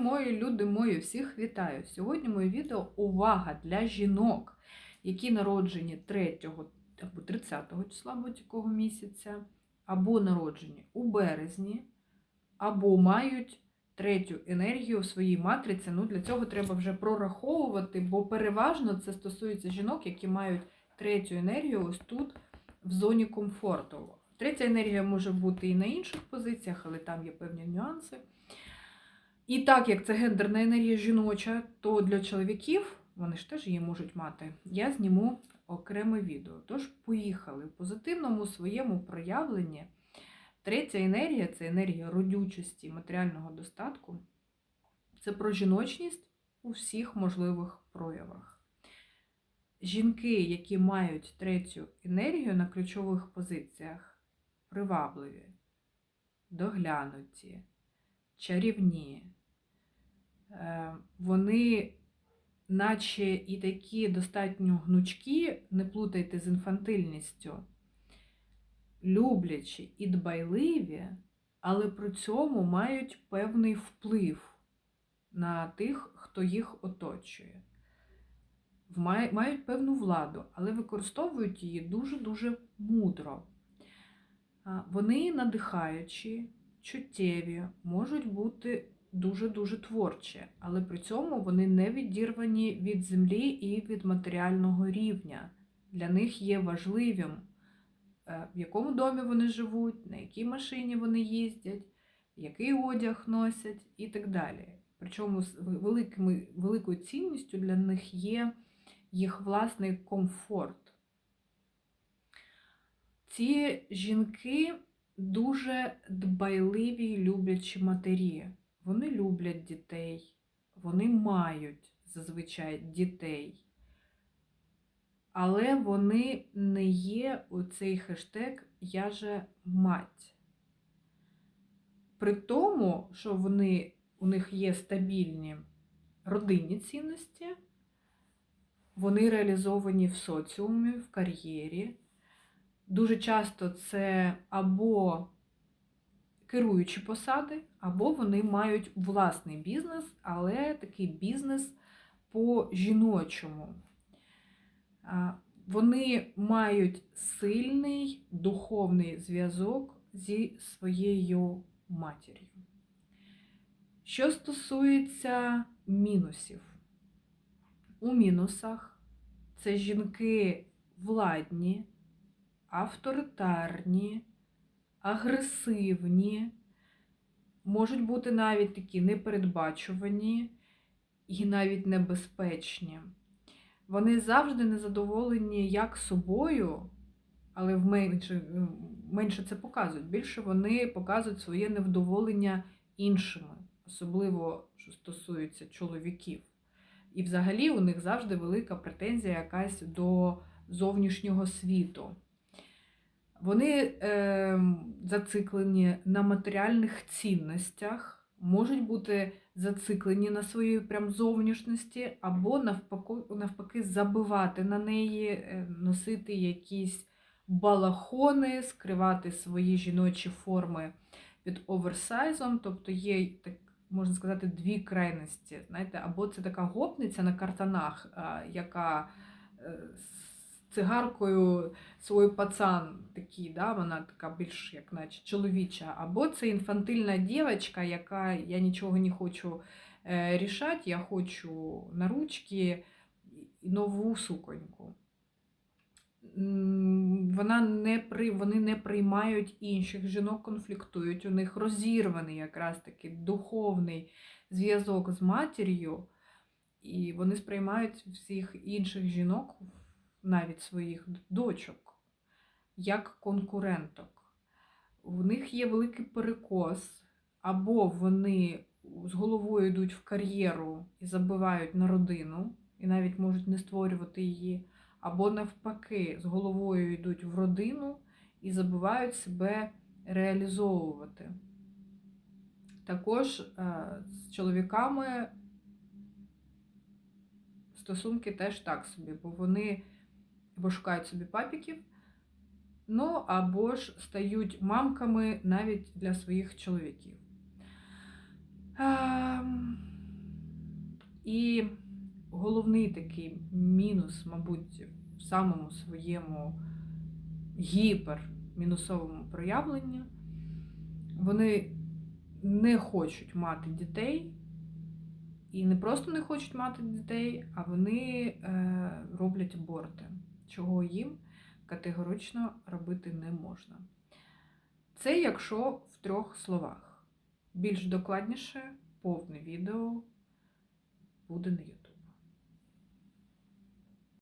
мої люди мої, всіх вітаю! Сьогодні моє відео увага для жінок, які народжені 3 або 30 числа будь-якого місяця, або народжені у березні, або мають третю енергію в своїй матриці. Ну, для цього треба вже прораховувати, бо переважно це стосується жінок, які мають третю енергію ось тут, в зоні комфорту. Третя енергія може бути і на інших позиціях, але там є певні нюанси. І так як це гендерна енергія жіноча, то для чоловіків, вони ж теж її можуть мати, я зніму окреме відео. Тож, поїхали. В позитивному своєму проявленні третя енергія це енергія родючості, матеріального достатку. Це про жіночність у всіх можливих проявах. Жінки, які мають третю енергію на ключових позиціях, привабливі, доглянуті, чарівні, вони, наче і такі достатньо гнучкі, не плутайте з інфантильністю, люблячі і дбайливі, але при цьому мають певний вплив на тих, хто їх оточує. Мають певну владу, але використовують її дуже-дуже мудро. Вони надихаючі, чуттєві, можуть бути дуже-дуже творчі, але при цьому вони не відірвані від землі і від матеріального рівня. Для них є важливим, е, в якому домі вони живуть, на якій машині вони їздять, який одяг носять і так далі. Причому великими, великою цінністю для них є їх власний комфорт. Ці жінки дуже дбайливі люблячі матері. Вони люблять дітей, вони мають зазвичай дітей, але вони не є у цей хештег Я же мать. При тому, що вони, у них є стабільні родинні цінності, вони реалізовані в соціумі, в кар'єрі. Дуже часто це або керуючі посади, або вони мають власний бізнес, але такий бізнес по жіночому. Вони мають сильний духовний зв'язок зі своєю матір'ю. Що стосується мінусів, у мінусах це жінки владні, авторитарні, агресивні, можуть бути навіть такі непередбачувані і навіть небезпечні. Вони завжди незадоволені як собою, але в менше, менше це показують. Більше вони показують своє невдоволення іншими, особливо що стосується чоловіків. І взагалі у них завжди велика претензія якась до зовнішнього світу. Вони е, зациклені на матеріальних цінностях, можуть бути зациклені на своїй прям зовнішності, або навпаки, навпаки забивати на неї, е, носити якісь балахони, скривати свої жіночі форми під оверсайзом. Тобто є, так можна сказати, дві крайності. Знаєте, Або це така гопниця на картанах, яка е, цигаркою свій пацан такий, да, вона така більш як наче чоловіча, або це інфантильна дівчинка, яка я нічого не хочу е, рішати, я хочу на ручки нову суконьку. Вона не при, Вони не приймають інших жінок, конфліктують. У них розірваний якраз таки духовний зв'язок з матір'ю, і вони сприймають всіх інших жінок навіть своїх дочок, як конкуренток. У них є великий перекос, або вони з головою йдуть в кар'єру і забивають на родину, і навіть можуть не створювати її, або навпаки, з головою йдуть в родину і забувають себе реалізовувати. Також е, з чоловіками стосунки теж так собі, бо вони або шукають собі папіків, ну або ж стають мамками навіть для своїх чоловіків. Ем, І головний такий мінус, мабуть, в самому своєму гіпермінусовому проявленні, вони не хочуть мати дітей. І не просто не хочуть мати дітей, а вони е, роблять аборти, чого їм категорично робити не можна. Це якщо в трьох словах. Більш докладніше повне відео буде на YouTube.